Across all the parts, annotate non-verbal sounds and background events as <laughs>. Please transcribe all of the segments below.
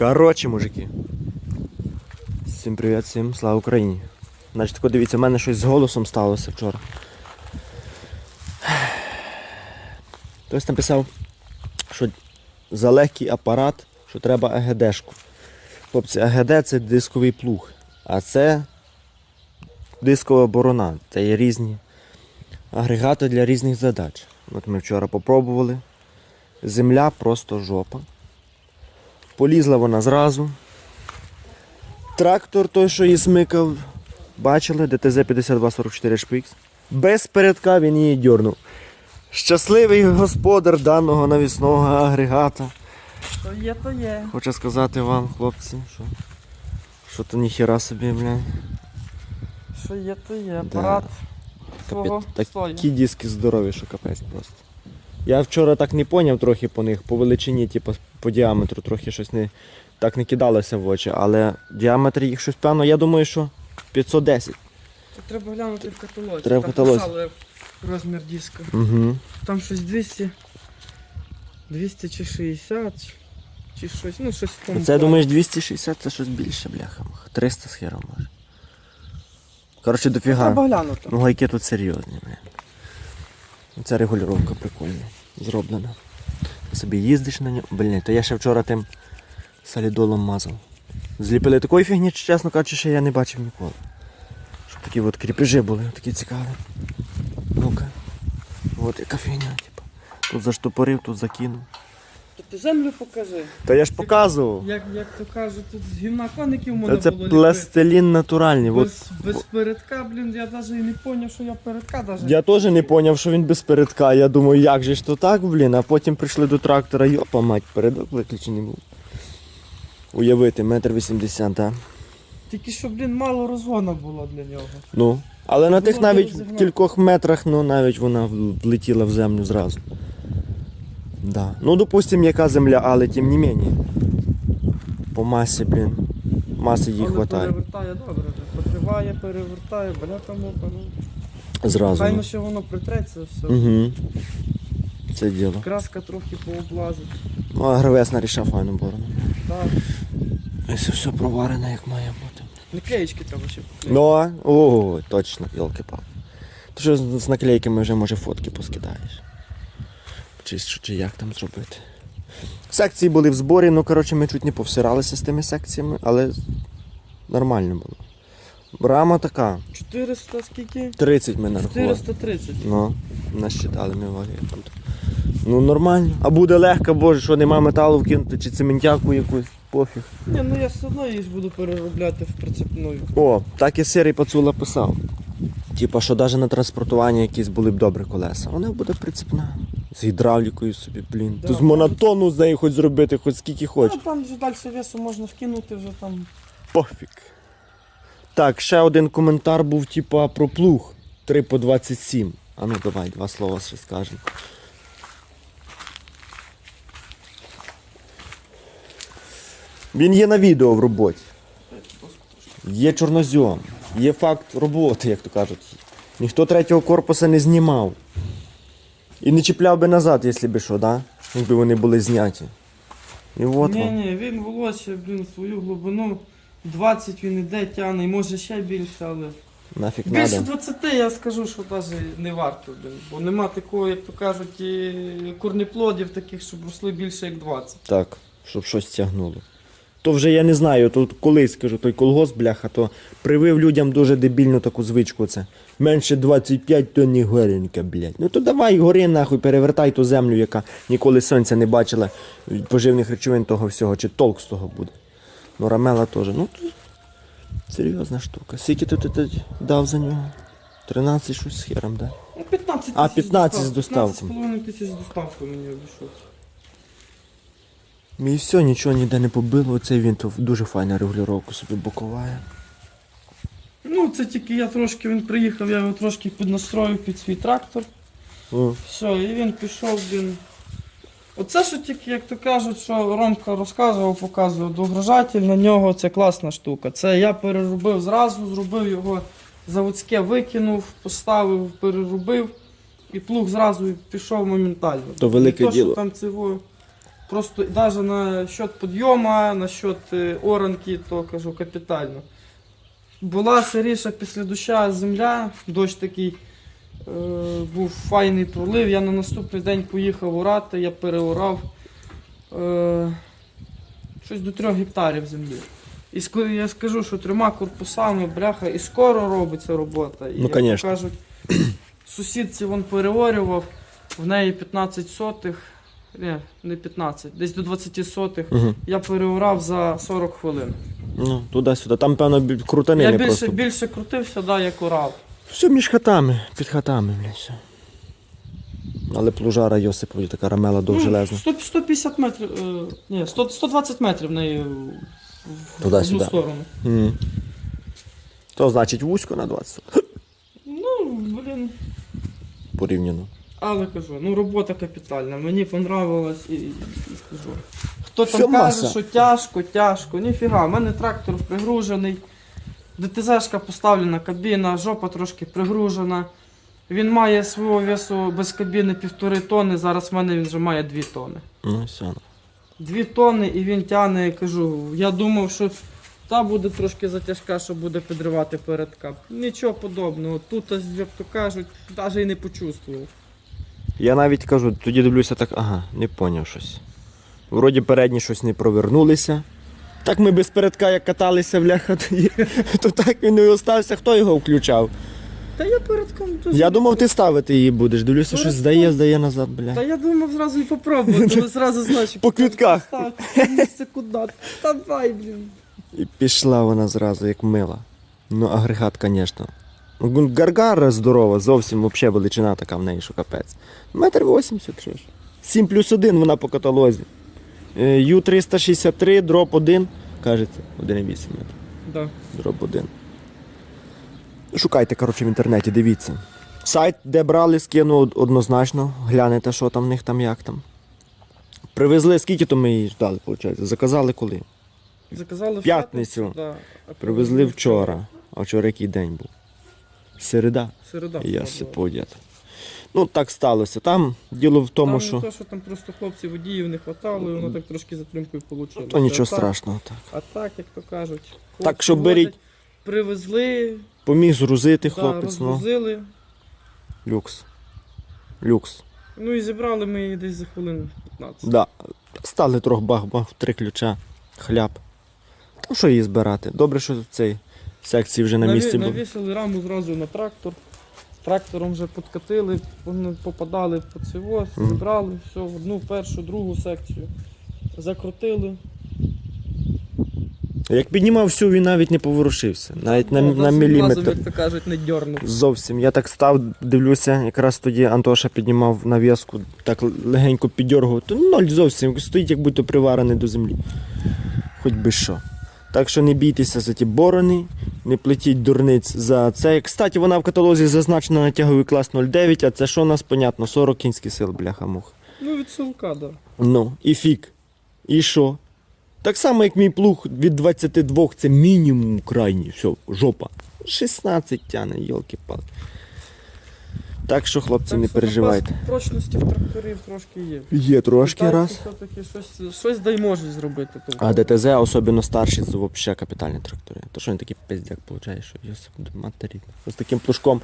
Коротше, мужики. Всім привіт, всім слава Україні. Значить, тако дивіться, в мене щось з голосом сталося вчора. Хтось написав, що за легкий апарат, що треба АГДшку. Хлопці, АГД це дисковий плуг, а це дискова борона. Це є різні агрегати для різних задач. От ми вчора попробували. Земля просто жопа. Полізла вона зразу. Трактор той, що її смикав, бачили, ДТЗ 5244 шпикс. Без передка він її дьорнув. Щасливий господар даного навісного агрегата. То є, то є. Хочу сказати вам, хлопці, що, що то ніхіра собі, блядь. Що є, то є. Да. Апарат свого Капець. Такі диски здорові, що капець просто. Я вчора так не поняв трохи по них, по величині, типу, по діаметру трохи щось не, так не кидалося в очі, але діаметр їх щось певно, я думаю, що 510. Тут треба глянути в каталозі. Треба в Там каталозі. писали розмір диска. Угу. Там щось 200, 200 чи 60, чи щось, ну щось в тому. Це плані. думаєш 260 це щось більше, бляха. 300 з хером може. Коротше, дофіга. Треба глянути. Ну гайки тут серйозні, блін. Це регулювання прикольна. Зроблена. Собі їздиш на ньому. Блін, то я ще вчора тим солідолом мазав. Зліпили такої фігні, чесно кажучи, що я не бачив ніколи. Щоб такі от кріпежі були, такі цікаві. Ну-ка. От яка фігня, типу. Тут заштопорив, тут закинув. То ти землю покажи. Та я ж показував. Як, як то кажуть, тут з гімна коників Та можна це було пластилін натуральний. От Без, без передка, блін, я навіть і не зрозумів, що я передка навіть. Я теж не зрозумів, що він без передка. Я думаю, як же ж то так, блін, а потім прийшли до трактора, йопа мать, передок виключений був. Уявити, метр вісімдесят, так? Тільки що, блін, мало розгону було для нього. Ну. Але на тих Було навіть в кількох метрах, ну навіть вона влетіла в землю зразу. Да. Ну, допустим, яка земля, але тим не менше. По масі, блін. Маси їй хватає. перевертає добре, вже. потриває, перевертає, бляха мука. Ну. Зразу. Файно, що воно притреться, все. Угу. Це діло. Краска трохи пооблазить. Ну, а гравес рішав файну борону. Так. Ось все проварене, як має бути. Наклеєчки треба ще поклеїти. Ну, а? о, точно, йолки палки Ти що з наклейками вже може фотки поскидаєш. Чи, чи як там зробити. Секції були в зборі, ну коротше ми чуть не повсиралися з тими секціями, але нормально було. Рама така, 400 скільки? 30 ми нарахували. 430. Ну, насчитали ми ваги тут. Ну нормально. А буде легко, боже, що нема металу вкинути чи цементяку якусь, пофіг. Ні, ну я все одно її ж буду переробляти в прицепну. О, так і Сирий Пацула писав. Типа, що навіть на транспортуванні якісь були б добрі колеса. Вона буде прицепна. З гідравлікою собі, блін. Да, То з монотону з нею хоч зробити, хоч скільки Ну, там вже далі весу можна вкинути вже там. Пофіг. Так, ще один коментар був, типа, про плуг 3 по 27. А ну давай, два слова ще скажемо. Він є на відео в роботі. Є чорнозьом, є факт роботи, як то кажуть. Ніхто третього корпуса не знімав. І не чіпляв би назад, якщо би що, да? якби вони були зняті. І от ні, вам. ні, він волоче, блін, свою глибину. 20 він іде, тягне, і може ще більше, але. Нафіг Більше надо. 20 я скажу, що навіть не варто, блін. Бо нема такого, як то кажуть, і корнеплодів таких, щоб росли більше як 20. Так, щоб щось тягнуло. То вже я не знаю, то колись кажу, той колгосп, бляха, то привив людям дуже дебільну таку звичку. Це менше 25 то не горенька, блядь. Ну то давай гори нахуй, перевертай ту землю, яка ніколи сонця не бачила поживних речовин того всього, чи толк з того буде. Ну рамела теж. Ну серйозна штука. Скільки ти тут дав за нього? 13 щось з хером, да? Ну, 15 А, тисяч 15 з доставкою. 15,5 тисяч з доставкою мені обійшовся. І все, нічого ніде не побило. Оцей він то дуже файна регулювання собі боковає. Ну, це тільки я трошки, він приїхав, я його трошки піднастроїв під свій трактор. О, Все, і він пішов, він. Оце що тільки, як то кажуть, що Ромка розказував, показував, догружатель на нього це класна штука. Це я переробив зразу, зробив його заводське, викинув, поставив, переробив, і плуг зразу пішов моментально. То велике Не то, діло. Що там цього Просто навіть на счет підйому, на счет е, оранки, то кажу капітально. Була сиріша після доща земля, дощ такий е, був файний пролив. Я на наступний день поїхав орати, я переорав е, щось до трьох гектарів землі. І я скажу, що трьома корпусами, бляха, і скоро робиться робота. І, Ну, як кажуть, сусідці він переорював, в неї 15 сотих, ні, не 15, десь до 20 сотих. Угу. Я переорав за 40 хвилин. Ну, туди-сюди. Там, певно, бі- крутанини я більше, просто. більше крутився, да, як орав. Все між хатами, під хатами, блядь, все. Але плужара Йосипові така рамела довжелезна. Ну, 100, 150 метрів, е, ні, 100, 120 метрів в неї в- в Туди-сюди. одну сторону. Мгм. То значить вузько на 20 Ну, блін. порівняно. Але кажу, ну робота капітальна, мені понравилось і, і скажу. Хто там Все каже, маса. що тяжко, тяжко, ніфіга, в мене трактор пригружений, ДТЗшка поставлена, кабіна, жопа трошки пригружена. Він має свого весу без кабіни півтори тонни, зараз в мене він вже має 2 тонни. Ну, все. Дві тонни і він тягне, я кажу, я думав, що та буде трошки затяжка, що буде підривати перед кап. Нічого подобного. Тут, як то кажуть, навіть і не почувствував. Я навіть кажу, тоді дивлюся так, ага, не поняв щось. Вроді передні щось не провернулися. Так ми без передка як каталися, тоді, <laughs> то так він і остався, хто його включав. Та я перед ком дуже- Я думав, ти ставити її будеш. Дивлюся, щось здає, здає назад, бля. Та я думав зразу і попробувати, зразу знаєш, <laughs> По квітках. Місце куди. Давай, блін. І пішла вона зразу, як мила. Ну, агрегат, звісно. Гаргара здорова, зовсім взагалі величина така в неї, що капець. Метр 80, що ж. 7 плюс 1 вона по каталозі. Е, Ю363, дроп 1, кажеться, 1,8 метр. Да. Дроп 1. Шукайте, коротше, в інтернеті, дивіться. Сайт, де брали, скину однозначно. Глянете, що там в них там, як там. Привезли, скільки то ми її ждали, виходить? Заказали коли? Заказали в П'ятницю. да. Привезли вчора. А вчора який день був? Середа. Середа. І я сиподят. Ну, так сталося. Там діло в тому, там що. не то, що там просто хлопці водіїв не хватало, і воно так трошки затримкою вийшло. То нічого страшного. Так. А так, як то кажуть. Так що беріть. возять, Привезли, Поміг згрузити да, хлопець, ну. розгрузили. Люкс. Люкс. Ну і зібрали ми її десь за хвилин 15. Да. Стали трохи бах-бах, три ключа, хляб. Там що її збирати? Добре, що в цій секції вже на місці були. Навісили раму зразу на трактор. Трактором вже подкатили, вони попадали по цього, зібрали, все, в одну, першу, другу секцію. Закрутили. Як піднімав всю, він навіть не поворушився. Навіть на, Ну, на зовсім міліметр. Разом, як то кажуть, не дьорнув. Зовсім. Я так став, дивлюся, якраз тоді Антоша піднімав нав'язку, так легенько піддергував, то ноль зовсім, стоїть як будто приварений до землі. Хоч би що. Так що не бійтеся за ті борони, не плетіть дурниць за це. Кстати, вона в каталозі зазначена на тяговий клас 09, а це що у нас, понятно, 40 кінських сил, бляха мух. Ну, від силка, да. Ну, і фік. І що? Так само, як мій плуг від 22, це мінімум крайній. Все, жопа. 16 тяне, йолки-палки. Так що, хлопці, не переживайте. Прочності в тракторів трошки є. Є трошки раз. все-таки щось, щось дай можуть зробити. Тобто. А ДТЗ, особливо старші, це взагалі капітальні трактори. То що він такий пиздяк виходить, що Йосип матері. З таким плужком.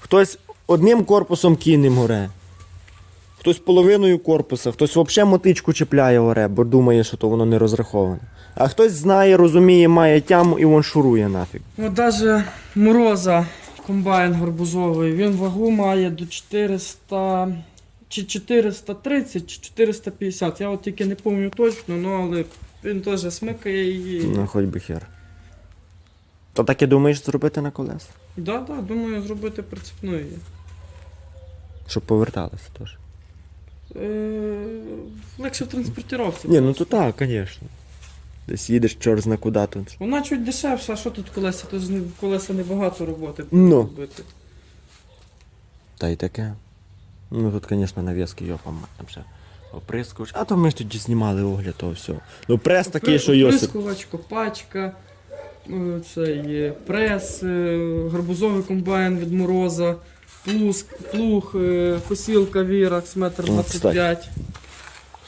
Хтось одним корпусом кинем горе. Хтось половиною корпуса, хтось взагалі мотичку чіпляє горе, бо думає, що то воно не розраховане. А хтось знає, розуміє, має тяму і вон шурує нафіг. Ну, навіть мороза, комбайн гарбузовий, він вагу має до 400 чи 430, чи 450. Я от тільки не пам'ятаю точно, ну але він теж смикає її. Ну, хоч би хер. То так і думаєш зробити на колес? Да, да, думаю, зробити прицепну її. Щоб поверталося теж. Е, легше в транспортировці. Ні, ну то так, звісно. Десь їдеш чорт зна куди тут. Вона чуть дешевша, а що тут колеса? Тут колеса небагато роботи Ну. робити. Та й таке. Ну тут, звісно, нав'язки йопа, там ще оприскувач. А то ми ж тоді знімали огляд того всього. Ну прес такий, що Йосип. Оприскувач, копачка, е, цей е, прес, е, гарбузовий комбайн від мороза, плуг, плуг е, косілка Віракс, метр О, 25.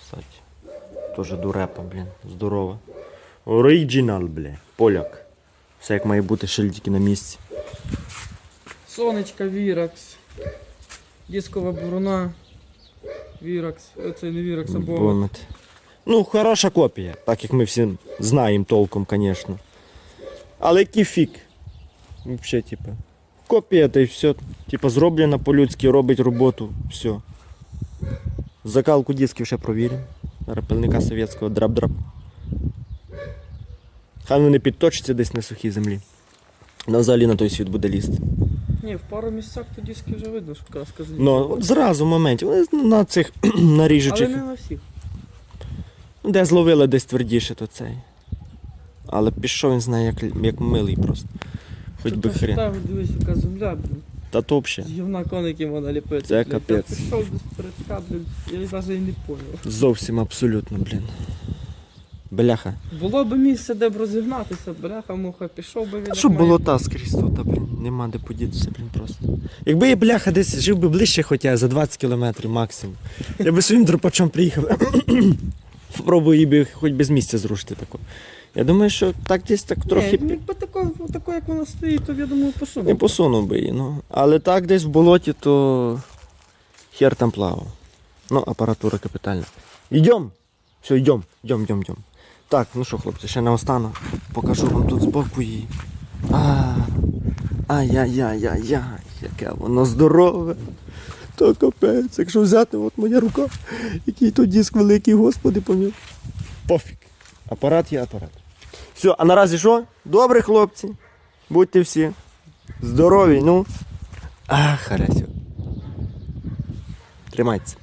Кстати. теж дурепа, блін. Здорово. Оригінал, бля. Поляк. Все як має бути, шильдики на місці. Сонечка Віракс. Дискова буруна. Віракс. Це не Віракс, а. Бомет. Ну, хороша копія, так як ми всі знаємо толком, звісно. Але який фік. Взагалі, типу. Копія та й все. Типа зроблена по-людськи, робить роботу, все. Закалку дисків ще провіримо. Рапельника совєтського драп-драп. Хай вони підточаться десь на сухій землі. На взагалі на той світ буде лізти. Ні, в пару місцях то диски вже видно, що краска злізла. Ну, от зразу в моменті. Вони на цих <clears throat> Але наріжучих. не на всіх. Де зловили десь твердіше, то цей. Але пішов він знає, як, як милий просто. Хоч би хрен. так, дивись, яка земля, блін. Та то взагалі. З гівна коники можна ліпити. Це блін. капець. Я пішов без передка, блін, я навіть і не поняв. Зовсім абсолютно, блін. Бляха. Було б місце, де б розігнатися, бляха, муха, пішов би він. А як болота скрізь тут, блін, нема де подітися, блін, просто. Якби я бляха десь жив би ближче, хоча за 20 кілометрів максимум. Я би своїм дропачом приїхав. <coughs> Спробую її хоч без місця зрушити тако. Я думаю, що так десь так трохи. Ні, якби тако, тако, як вона стоїть, то я думаю, посунув. Не посунув би її, ну. Але так десь в болоті, то хер там плавав. Ну, апаратура капітальна. Йдем! Все, йдем, йдем, йдем, йдем. Так, ну що, хлопці, ще наостанок. Покажу вам тут збоку її. Ай-яй-яй-яй-яй, яке воно здорове. То капець, якщо взяти, от моя рука, який то диск великий, господи поміг. Пофіг. Апарат є апарат. Все, а наразі що? Добре, хлопці. Будьте всі. Здорові, ну. А, харасю. Тримайтеся.